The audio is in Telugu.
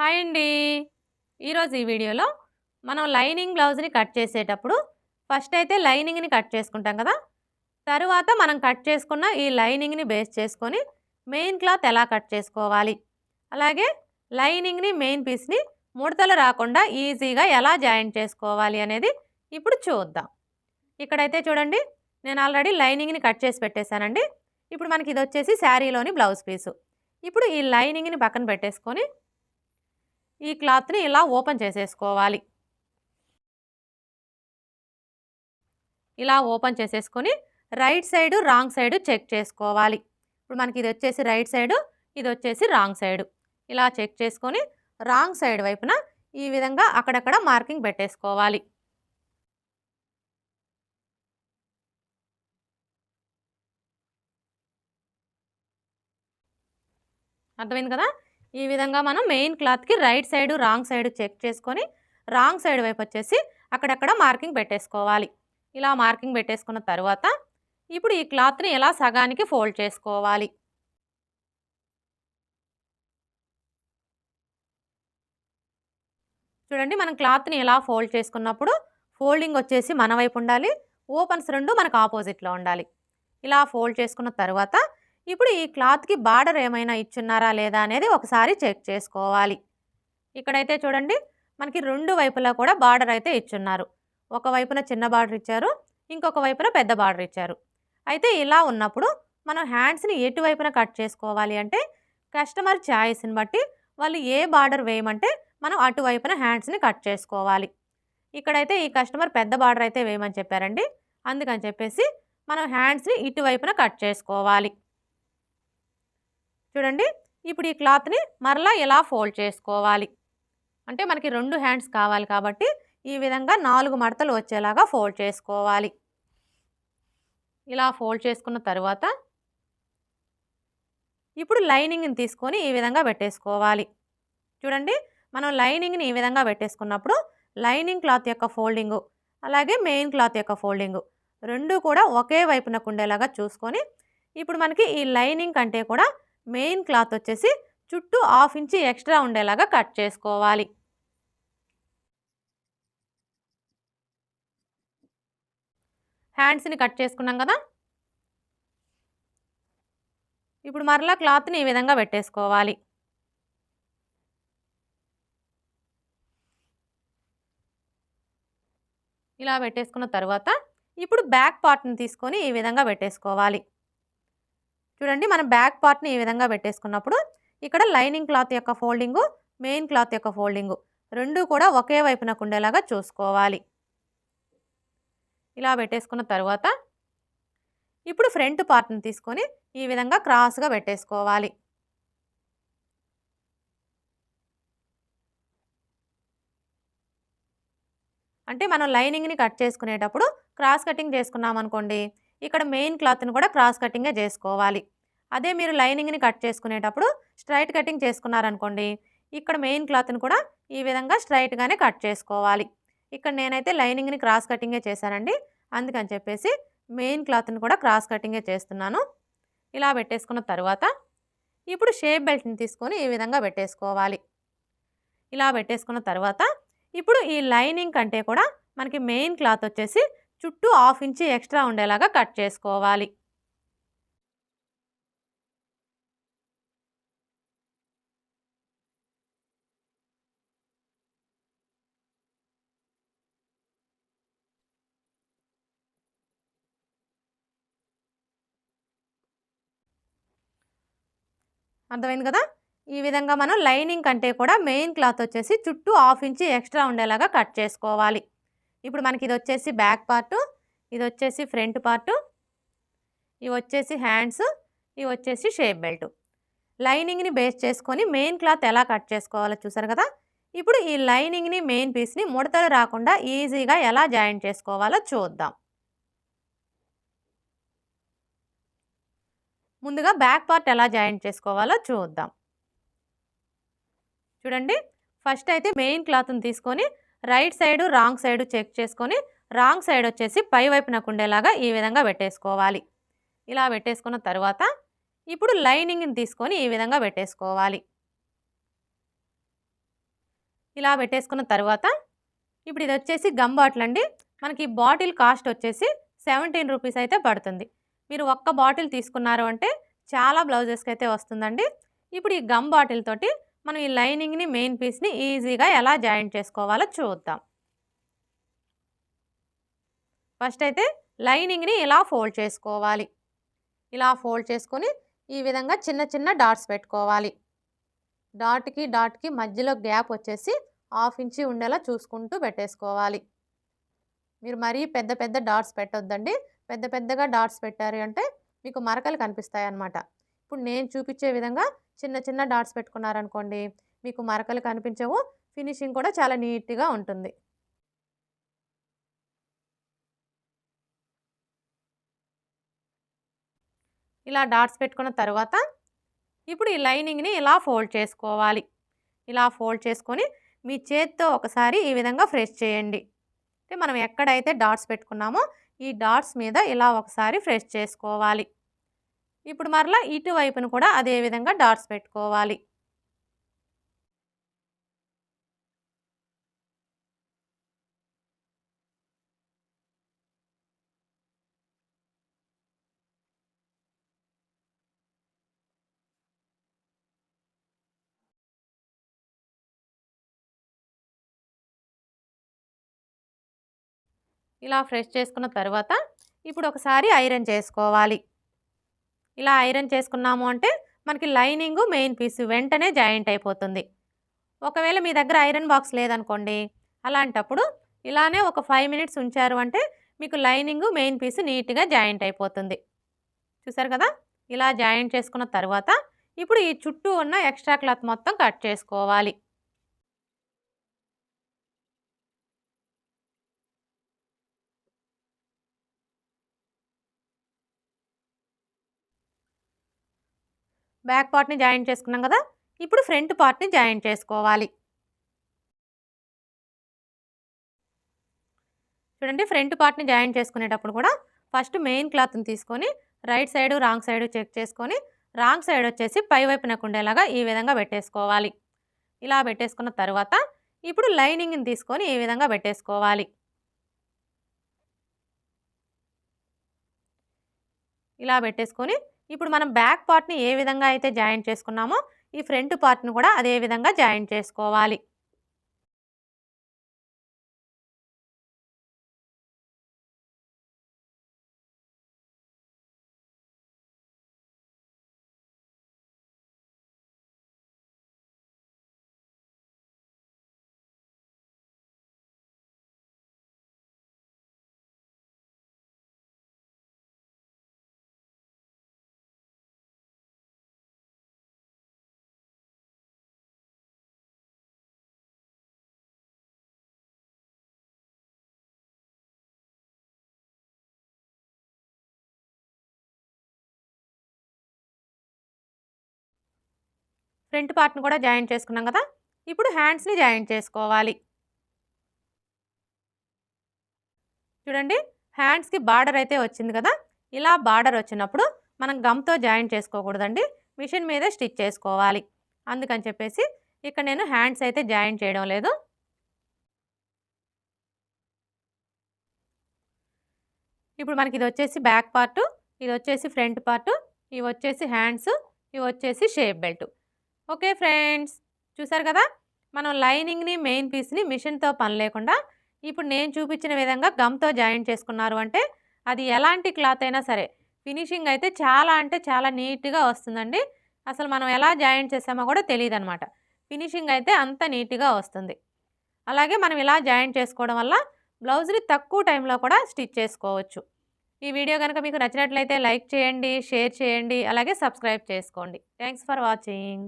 హాయ్ అండి. ఈరోజు ఈ వీడియోలో మనం లైనింగ్ బ్లౌజ్ని కట్ చేసేటప్పుడు ఫస్ట్ అయితే లైనింగ్ని కట్ చేసుకుంటాం కదా. తరువాత మనం కట్ చేసుకున్న ఈ లైనింగ్ని బేస్ చేసుకొని మెయిన్ క్లాత్ ఎలా కట్ చేసుకోవాలి. అలాగే లైనింగ్ని మెయిన్ పీస్ని ముడతలు రాకుండా ఈజీగా ఎలా జాయింట్ చేసుకోవాలి అనేది ఇప్పుడు చూద్దాం. ఇక్కడైతే చూడండి నేను ఆల్రెడీ లైనింగ్ని కట్ చేసి పెట్టేశానండి. ఇప్పుడు మనకి ఇది వచ్చేసి శారీలోని బ్లౌజ్ పీసు. ఇప్పుడు ఈ లైనింగ్ని పక్కన పెట్టేసుకొని ఈ క్లాత్ని ఇలా ఓపెన్ చేసేసుకోవాలి. ఇలా ఓపెన్ చేసేసుకొని right side wrong side check చేసుకోవాలి. ఇప్పుడు మనకి ఇది వచ్చేసి రైట్ సైడు ఇది వచ్చేసి రాంగ్ సైడు. ఇలా చెక్ చేసుకొని రాంగ్ సైడ్ వైపున ఈ విధంగా అక్కడక్కడ మార్కింగ్ పెట్టేసుకోవాలి. అర్థమైంది కదా? ఈ విధంగా మనం మెయిన్ క్లాత్కి right side wrong side check చేసుకొని రాంగ్ సైడ్ వైపు వచ్చేసి అక్కడక్కడ మార్కింగ్ పెట్టేసుకోవాలి. ఇలా మార్కింగ్ పెట్టేసుకున్న తర్వాత ఇప్పుడు ఈ క్లాత్ని ఎలా సగానికి ఫోల్డ్ చేసుకోవాలి? చూడండి మనం క్లాత్ని ఎలా ఫోల్డ్ చేసుకున్నప్పుడు ఫోల్డింగ్ వచ్చేసి మన వైపు ఉండాలి ఓపెన్స్ రెండు మనకు ఆపోజిట్లో ఉండాలి. ఇలా ఫోల్డ్ చేసుకున్న తర్వాత ఇప్పుడు ఈ క్లాత్కి బార్డర్ ఏమైనా ఇచ్చున్నారా లేదా అనేది ఒకసారి చెక్ చేసుకోవాలి. ఇక్కడైతే చూడండి మనకి రెండు వైపులా కూడా బార్డర్ అయితే ఇచ్చున్నారు. ఒక వైపున చిన్న బార్డర్ ఇచ్చారు ఇంకొక వైపున పెద్ద బార్డర్ ఇచ్చారు. అయితే ఇలా ఉన్నప్పుడు మనం హ్యాండ్స్ని ఎటువైపున కట్ చేసుకోవాలి అంటే కస్టమర్ ఛాయిస్ని బట్టి వాళ్ళు ఏ బార్డర్ వేయమంటే మనం అటువైపున హ్యాండ్స్ని కట్ చేసుకోవాలి. ఇక్కడైతే ఈ కస్టమర్ పెద్ద బార్డర్ అయితే వేయమని చెప్పారండి. అందుకని చెప్పేసి మనం హ్యాండ్స్ని ఇటువైపున కట్ చేసుకోవాలి. చూడండి ఇప్పుడు ఈ క్లాత్ని మరలా ఇలా ఫోల్డ్ చేసుకోవాలి? అంటే మనకి రెండు హ్యాండ్స్ కావాలి కాబట్టి ఈ విధంగా నాలుగు మడతలు వచ్చేలాగా ఫోల్డ్ చేసుకోవాలి. ఇలా ఫోల్డ్ చేసుకున్న తర్వాత ఇప్పుడు లైనింగ్ని తీసుకొని ఈ విధంగా పెట్టేసుకోవాలి. చూడండి మనం లైనింగ్ని ఈ విధంగా పెట్టేసుకున్నప్పుడు లైనింగ్ క్లాత్ యొక్క ఫోల్డింగు అలాగే మెయిన్ క్లాత్ యొక్క ఫోల్డింగు రెండు కూడా ఒకే వైపునకు ఉండేలాగా చూసుకొని ఇప్పుడు మనకి ఈ లైనింగ్ కంటే కూడా మెయిన్ క్లాత్ వచ్చేసి చుట్టూ హాఫ్ ఇంచి ఎక్స్ట్రా ఉండేలాగా కట్ చేసుకోవాలి. హ్యాండ్స్ని కట్ చేసుకున్నాం కదా? ఇప్పుడు మరలా క్లాత్ని ఈ విధంగా పెట్టేసుకోవాలి. ఇలా పెట్టేసుకున్న తర్వాత ఇప్పుడు బ్యాక్ పార్ట్ని తీసుకొని ఈ విధంగా పెట్టేసుకోవాలి. చూడండి మనం బ్యాక్ పార్ట్ని ఈ విధంగా పెట్టేసుకున్నప్పుడు ఇక్కడ లైనింగ్ క్లాత్ యొక్క ఫోల్డింగు మెయిన్ క్లాత్ యొక్క ఫోల్డింగు రెండు కూడా ఒకే వైపునకు ఉండేలాగా చూసుకోవాలి. ఇలా పెట్టేసుకున్న తర్వాత ఇప్పుడు ఫ్రంట్ పార్ట్ని తీసుకొని ఈ విధంగా క్రాస్గా పెట్టేసుకోవాలి. అంటే మనం లైనింగ్ని కట్ చేసుకునేటప్పుడు క్రాస్ కటింగ్ చేసుకున్నాం అనుకోండి ఇక్కడ మెయిన్ క్లాత్ని కూడా క్రాస్ కటింగే చేసుకోవాలి. అదే మీరు లైనింగ్ని కట్ చేసుకునేటప్పుడు స్ట్రైట్ కటింగ్ చేసుకున్నారనుకోండి ఇక్కడ మెయిన్ క్లాత్ని కూడా ఈ విధంగా స్ట్రైట్గానే కట్ చేసుకోవాలి. ఇక్కడ నేనైతే లైనింగ్ని క్రాస్ కటింగే చేశానండి. అందుకని చెప్పేసి మెయిన్ క్లాత్ని కూడా క్రాస్ కటింగే చేస్తున్నాను. ఇలా పెట్టేసుకున్న తర్వాత ఇప్పుడు షేప్ బెల్ట్ని తీసుకొని ఈ విధంగా పెట్టేసుకోవాలి. ఇలా పెట్టేసుకున్న తర్వాత ఇప్పుడు ఈ లైనింగ్ కంటే కూడా మనకి మెయిన్ క్లాత్ వచ్చేసి చుట్టూ హాఫ్ ఇంచి ఎక్స్ట్రా ఉండేలాగా కట్ చేసుకోవాలి. అర్థమైంది కదా? ఈ విధంగా మనం లైనింగ్ కంటే కూడా మెయిన్ క్లాత్ వచ్చేసి చుట్టూ హాఫ్ ఇంచి ఎక్స్ట్రా ఉండేలాగా కట్ చేసుకోవాలి. ఇప్పుడు మనకి ఇది వచ్చేసి బ్యాక్ పార్టు ఇది వచ్చేసి ఫ్రంట్ పార్టు ఇవి వచ్చేసి హ్యాండ్స్ ఇవి వచ్చేసి షేప్ బెల్ట్. లైనింగ్ని బేస్ చేసుకొని మెయిన్ క్లాత్ ఎలా కట్ చేసుకోవాలో చూసారు కదా? ఇప్పుడు ఈ లైనింగ్ని మెయిన్ పీస్ని ముడతలు రాకుండా ఈజీగా ఎలా జాయిన్ చేసుకోవాలో చూద్దాం. ముందుగా బ్యాక్ పార్ట్ ఎలా జాయిన్ చేసుకోవాలో చూద్దాం. చూడండి ఫస్ట్ అయితే మెయిన్ క్లాత్ని తీసుకొని right side wrong side check చేసుకొని రాంగ్ సైడ్ వచ్చేసి పై వైపునకు ఉండేలాగా ఈ విధంగా పెట్టేసుకోవాలి. ఇలా పెట్టేసుకున్న తర్వాత ఇప్పుడు లైనింగ్ని తీసుకొని ఈ విధంగా పెట్టేసుకోవాలి. ఇలా పెట్టేసుకున్న తర్వాత ఇప్పుడు ఇది వచ్చేసి గమ్ బాటిల్ అండి. మనకి బాటిల్ కాస్ట్ వచ్చేసి సెవెంటీన్ రూపీస్ అయితే పడుతుంది. మీరు ఒక్క బాటిల్ తీసుకున్నారు అంటే చాలా బ్లౌజెస్కి అయితే వస్తుందండి. ఇప్పుడు ఈ గమ్ బాటిల్ తోటి మనం ఈ లైనింగ్ని మెయిన్ పీస్ని ఈజీగా ఎలా జాయింట్ చేసుకోవాలో చూద్దాం. ఫస్ట్ అయితే లైనింగ్ని ఇలా ఫోల్డ్ చేసుకోవాలి. ఇలా ఫోల్డ్ చేసుకొని ఈ విధంగా చిన్న చిన్న డాట్స్ పెట్టుకోవాలి. డాట్కి డాట్కి మధ్యలో గ్యాప్ వచ్చేసి హాఫ్ ఇంచి ఉండేలా చూసుకుంటూ పెట్టేసుకోవాలి. మీరు మరీ పెద్ద పెద్ద డాట్స్ పెట్టొద్దండి. పెద్ద పెద్దగా డాట్స్ పెట్టారు అంటే మీకు మరకలు కనిపిస్తాయి అన్నమాట ఇప్పుడు నేను చూపించే విధంగా చిన్న చిన్న డాట్స్ పెట్టుకున్నారనుకోండి మీకు మరకలు కనిపించవు ఫినిషింగ్ కూడా చాలా నీట్గా ఉంటుంది. ఇలా డాట్స్ పెట్టుకున్న తర్వాత ఇప్పుడు ఈ లైనింగ్ని ఇలా ఫోల్డ్ చేసుకోవాలి. ఇలా ఫోల్డ్ చేసుకొని మీ చేత్తో ఒకసారి ఈ విధంగా ఫ్రెష్ చేయండి. అంటే మనం ఎక్కడైతే డాట్స్ పెట్టుకున్నామో ఈ డాట్స్ మీద ఇలా ఒకసారి ఫ్రెష్ చేసుకోవాలి. ఇప్పుడు మరలా ఇటువైపును కూడా అదే విధంగా డాట్స్ పెట్టుకోవాలి. ఇలా ఫ్రెష్ చేసుకున్న తర్వాత ఇప్పుడు ఒకసారి ఐరన్ చేసుకోవాలి. ఇలా ఐరన్ చేసుకున్నాము అంటే మనకి లైనింగ్ మెయిన్ పీస్ వెంటనే జాయింట్ అయిపోతుంది. ఒకవేళ మీ దగ్గర ఐరన్ బాక్స్ లేదనుకోండి అలాంటప్పుడు ఇలానే ఒక ఫైవ్ మినిట్స్ ఉంచారు అంటే మీకు లైనింగ్ మెయిన్ పీస్ నీట్గా జాయింట్ అయిపోతుంది. చూసారు కదా? ఇలా జాయింట్ చేసుకున్న తర్వాత ఇప్పుడు ఈ చుట్టూ ఉన్న ఎక్స్ట్రా క్లాత్ మొత్తం కట్ చేసుకోవాలి. బ్యాక్ పార్ట్ని జాయింట్ చేసుకున్నాం కదా ఇప్పుడు ఫ్రంట్ పార్ట్ని జాయింట్ చేసుకోవాలి. చూడండి ఫ్రంట్ పార్ట్ని జాయింట్ చేసుకునేటప్పుడు కూడా ఫస్ట్ మెయిన్ క్లాత్ని తీసుకొని right side wrong side check చేసుకొని రాంగ్ సైడ్ వచ్చేసి పై వైపునకు ఉండేలాగా ఈ విధంగా పెట్టేసుకోవాలి. ఇలా పెట్టేసుకున్న తర్వాత ఇప్పుడు లైనింగ్ని తీసుకొని ఈ విధంగా పెట్టేసుకోవాలి. ఇలా పెట్టేసుకొని ఇప్పుడు మనం బ్యాక్ పార్ట్ని ఏ విధంగా అయితే జాయింట్ చేసుకున్నామో ఈ ఫ్రంట్ పార్ట్ని కూడా అదే విధంగా జాయింట్ చేసుకోవాలి. ఫ్రంట్ పార్ట్ని కూడా జాయింట్ చేసుకున్నాం కదా ఇప్పుడు హ్యాండ్స్ని జాయింట్ చేసుకోవాలి. చూడండి హ్యాండ్స్కి బార్డర్ అయితే వచ్చింది కదా ఇలా బార్డర్ వచ్చినప్పుడు మనం గమ్తో జాయింట్ చేసుకోకూడదండి మిషన్ మీదే స్టిచ్ చేసుకోవాలి. అందుకని చెప్పేసి ఇక్కడ నేను హ్యాండ్స్ అయితే జాయింట్ చేయడం లేదు. ఇప్పుడు మనకి ఇది వచ్చేసి బ్యాక్ పార్టు ఇది వచ్చేసి ఫ్రంట్ పార్టు ఇవి వచ్చేసి హ్యాండ్స్ ఇవి వచ్చేసి షేప్ బెల్ట్. Okay friends. చూసారు కదా? మనం లైనింగ్ని మెయిన్ పీస్ని మిషన్తో పని లేకుండా ఇప్పుడు నేను చూపించిన విధంగా గమ్తో జాయింట్ చేసుకున్నారు అంటే అది ఎలాంటి క్లాత్ అయినా సరే ఫినిషింగ్ అయితే చాలా అంటే చాలా నీట్గా వస్తుందండి. అసలు మనం ఎలా జాయిన్ చేసామో కూడా తెలియదు అనమాట ఫినిషింగ్ అయితే అంత నీట్గా వస్తుంది. అలాగే మనం ఇలా జాయిన్ చేసుకోవడం వల్ల బ్లౌజ్ని తక్కువ టైంలో కూడా స్టిచ్ చేసుకోవచ్చు. ఈ వీడియో కనుక మీకు నచ్చినట్లయితే లైక్ చేయండి షేర్ చేయండి అలాగే సబ్స్క్రైబ్ చేసుకోండి. Thanks for watching.